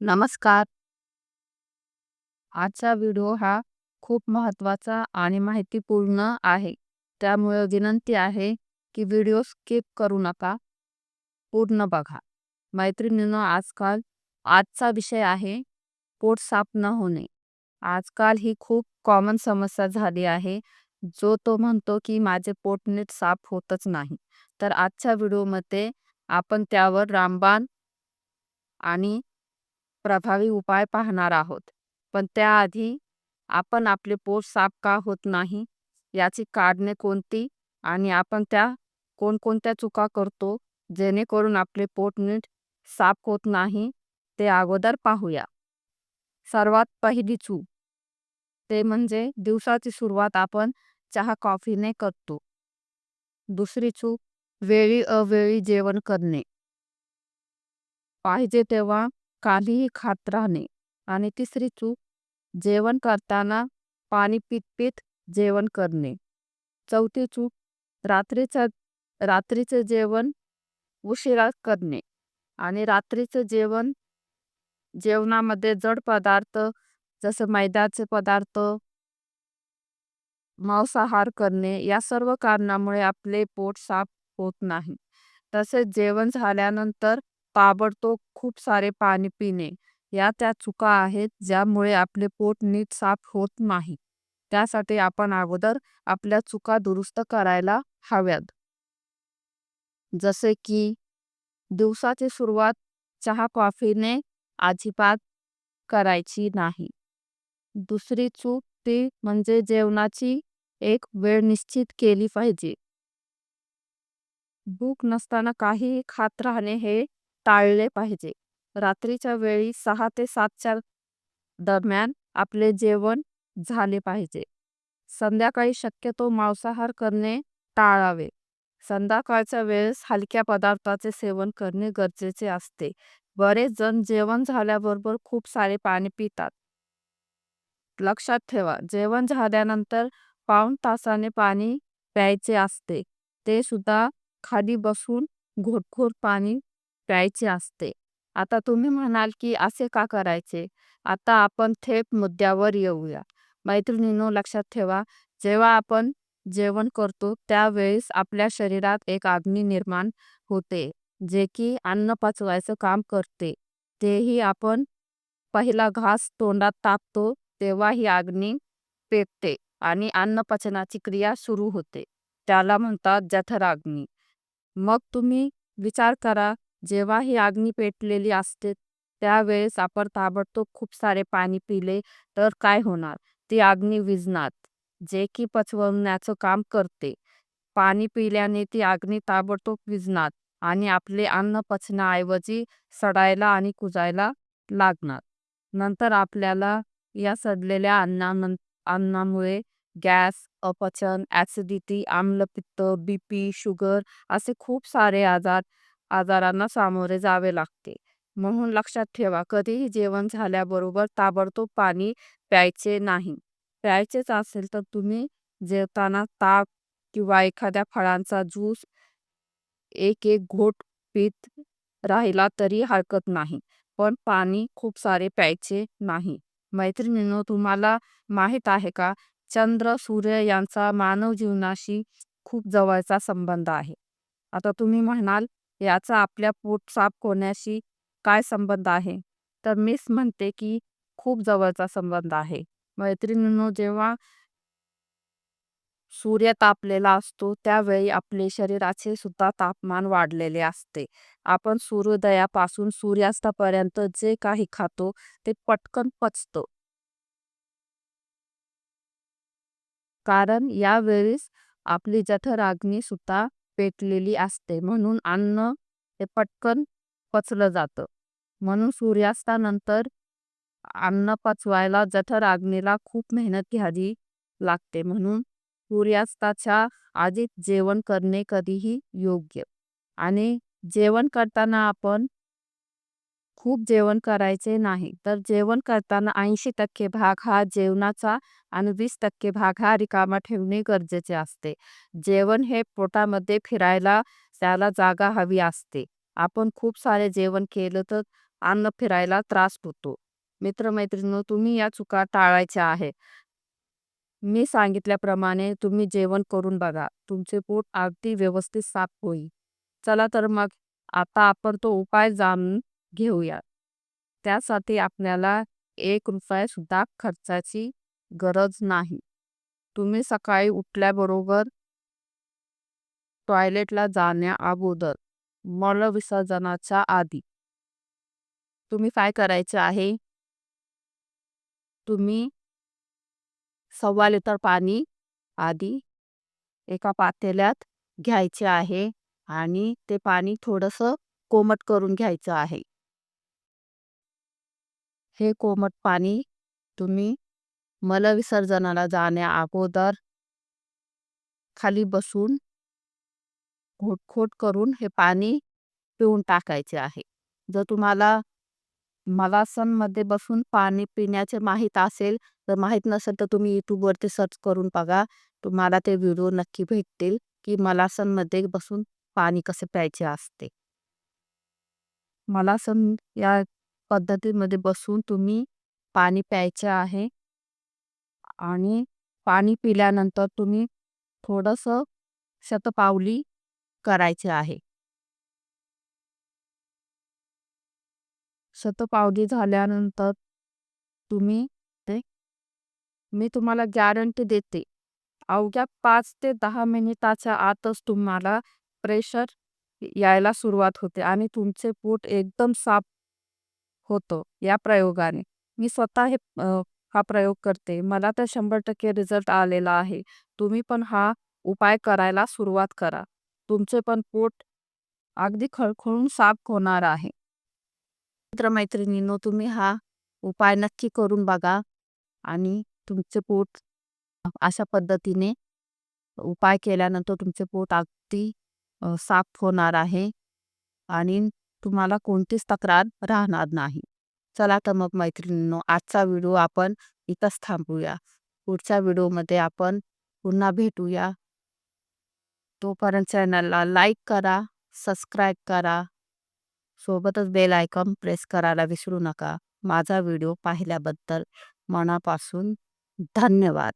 नमस्कार. आजचा व्हिडिओ हा खूप महत्त्वाचा आणि माहितीपूर्ण आहे. त्यामुळे विनंती आहे की व्हिडिओ स्किप करू नका. पूर्ण बघा. मैत्रिणींनो आजकाल आजचा विषय आहे पोट साफ न होणे. आजकाल ही खूप कॉमन समस्या झाली आहे. जो तो म्हणतो की माझे पोट नीट साफ होतच नाही. तर आजच्या व्हिडिओमध्ये आपण त्यावर रामबाण आणि प्रभावी उपाय पाहणार आहोत. पण त्याआधी आपण आपले पोट साफ का होत नाही? याची कारणे कोणती? आणि आपण त्या कोणकोणत्या चुका करतो? जेणेकरून आपले पोट नीट साफ होत नाही? ते अगोदर पाहूया. सर्वात पहिली चूक. ते म्हणजे दिवसाची सुरुवात आपण चहा कॉफीने करतो. दुसरी चूक वेळी अवेळी जेवण करणे. पाहिजे तेव्हा काहीही खात राहणे. आणि तिसरी चूक जेवण करताना पाणी पित पित जेवण करणे. चौथी चूक रात्रीचं रात्रीचं जेवण उशिरा करणे. आणि रात्रीचं जेवण जेवणामध्ये जड पदार्थ जसं मैद्याचे पदार्थ मांसाहार करणे या सर्व कारणामुळे आपले पोट साफ होत नाही. तसेच जेवण झाल्यानंतर ताबडतोब खूप सारे पाणी पिणे. या त्या चुका आहेत ज्यामुळे आपले पोट नीट साफ होत नाही. त्यासाठी आपण अगोदर आपल्या चुका दुरुस्त करायला हव्यात. जसे की दिवसाची सुरुवात चहा कॉफीने अजिबात करायची नाही. दुसरी चूक ती म्हणजे जेवणाची एक वेळ निश्चित केली पाहिजे. भूक नसताना काहीही खात राहणे हे टाळले पाहिजे. रात्रीच्या वेळी सहा ते सातच्या दरम्यान आपले जेवण झाले पाहिजे. संध्याकाळी शक्यतो मांसाहार करणे टाळावे. संध्याकाळच्या वेळेस हलक्या पदार्थाचे सेवन करणे गरजेचे असते. बरेच जण जेवण झाल्याबरोबर खूप सारे पाणी पितात. लक्षात ठेवा जेवण झाल्यानंतर पाऊण तासाने पाणी प्यायचे असते. ते सुद्धा खाली बसून घोटघोट पाणी प्यायचे असते. आता तुम्ही म्हणाल की असे का करायचे? आता आपण थेट मुद्द्यावर येऊया. मैत्रिणींनो लक्षात ठेवा जेव्हा आपण जेवण करतो त्यावेळेस आपल्या शरीरात एक अग्नी निर्माण होते जे की अन्न पचवायचं काम करते. तेही आपण पहिला घास तोंडात तापतो तेव्हा ही अग्नी पेटते आणि अन्न पचनाची क्रिया सुरू होते. त्याला म्हणतात जठराग्नी. मग तुम्ही विचार करा जेव्हा ही अग्नी पेटलेली असते त्यावेळेस आपण ताबडतोब खूप सारे पाणी पिले तर काय होणार? ती अग्नी विझणार जे की पचवण्याचं काम करते. पाणी पिल्याने ती अग्नी ताबडतोब विझणार आणि आपले अन्न पचण्याऐवजी सडायला आणि कुजायला लागणार. नंतर आपल्याला या सडलेल्या अन्ना अन्नामुळे गॅस अपचन ॲसिडिटी आम्लपित्त बीपी शुगर असे खूप सारे आजार आजारांना सामोरे जावे लागते. म्हणून लक्षात ठेवा कधीही जेवण झाल्याबरोबर ताबडतोब पाणी प्यायचे नाही. प्यायचेच असेल तर तुम्ही जेवताना ताक किंवा एखाद्या फळांचा ज्यूस एक एक घोट पीत राहिला तरी हरकत नाही. पण पाणी खूप सारे प्यायचे नाही. मैत्रिणींनो तुम्हाला माहीत आहे का? चंद्र सूर्य यांचा मानव जीवनाशी खूप जवळचा संबंध आहे. आता तुम्ही म्हणाल याचा आपल्या पोट साफ होण्याशी काय संबंध आहे? तर मीच म्हणते की खूप जवळचा संबंध आहे. मैत्रिणींनो जेव्हा सूर्य तापलेला असतो त्यावेळी आपले शरीराचे सुद्धा तापमान वाढलेले असते. आपण सूर्योदयापासून सूर्यास्तापर्यंत जे काही खातो ते पटकन पचतं. कारण यावेळीस आपली जठराग्नी सुद्धा पेटलेली असते. म्हणून अन्न हे पटकन पचलं जातं. म्हणून सूर्यास्तानंतर अन्न पचवायला जठराग्नीला खूप मेहनत घ्यावी लागते. म्हणून सूर्यास्ताच्या आधीच जेवण करणे कधीही योग्य. आणि जेवण करताना आपण खूप जेवण करायचे नाही. तर जेवण करताना ऐंशी टक्के भाग हा जेवणाचा आणि वीस टक्के भाग हा रिकामा ठेवणे गरजेचे असते. जेवण हे पोटामध्ये फिरायला त्याला जागा हवी असते. आपण खूप सारे जेवण केलं तर अन्न फिरायला त्रास होतो. मित्रमैत्रिणींनो तुम्ही या चुका टाळायच्या आहे मी सांगितल्याप्रमाणे तुम्ही जेवण करून बघा. तुमचे पोट अगदी व्यवस्थित साफ होईल. चला तर मग आता आपण तो उपाय जाणून घेऊया. त्यासाठी आपल्याला एक रुपयासुद्धा खर्चाची गरज नाही. तुम्ही सकाळी उठल्याबरोबर टॉयलेटला जाण्या अगोदर मल विसर्जनाच्या आधी. तुम्ही काय करायचे आहे? तुम्ही सव्वा लिटर पाणी आधी एका पातेल्यात घ्यायचे आहे आणि ते पाणी थोडंसं कोमट करून घ्यायचं आहे. हे कोमट पाणी तुम्ही मलविसर्जनाला जाण्या अगोदर खाली बसून घोटखोट करून हे पाणी पिऊन टाकायचे आहे. जर तुम्हाला मलासनमध्ये बसून पाणी पिण्याचे माहीत असेल तर माहीत नसेल तर तुम्ही यूट्यूबवरती सर्च करून बघा. तुम्हाला ते व्हिडिओ नक्की भेटतील की मलासनमध्ये बसून पाणी कसे प्यायचे असते. मलासन या पद्धतीमध्ये बसून तुम्ही पाणी प्यायचे आहे. आणि पाणी पिल्यानंतर तुम्ही थोडंसं शतपावली करायचे आहे. शतपावली झाल्यानंतर तुम्ही ते मी तुम्हाला गॅरंटी देते अवघ्या पाच ते दहा मिनिटाच्या आतच तुम्हाला प्रेशर यायला सुरुवात होते आणि तुमचे पोट एकदम साफ होतो या प्रयोगाने. मी स्वतः हे हा प्रयोग करते. मला तर शंभर टक्के रिझल्ट आलेला आहे. तुम्ही पण हा उपाय करायला सुरुवात करा. तुमचे पण पोट अगदी खळखळून साफ होणार आहे. मित्रमैत्रिणींनो तुम्ही हा उपाय नक्की करून बघा आणि तुमचे पोट अशा पद्धतीने उपाय केल्यानंतर तुमचे पोट अगदी साफ होणार आहे आणि तुम्हाला कोणतीच तक्रार राहणार नाही. चला तर मग मैत्रिणींनो आजचा व्हिडिओ आपण इथंच थांबूया. पुढच्या व्हिडिओमध्ये आपण पुन्हा भेटूया. तोपर्यंत चॅनलला लाईक करा सबस्क्राईब करा. सोबतच बेल आयकॉन प्रेस करायला विसरू नका. माझा व्हिडिओ पाहिल्याबद्दल मनापासून धन्यवाद.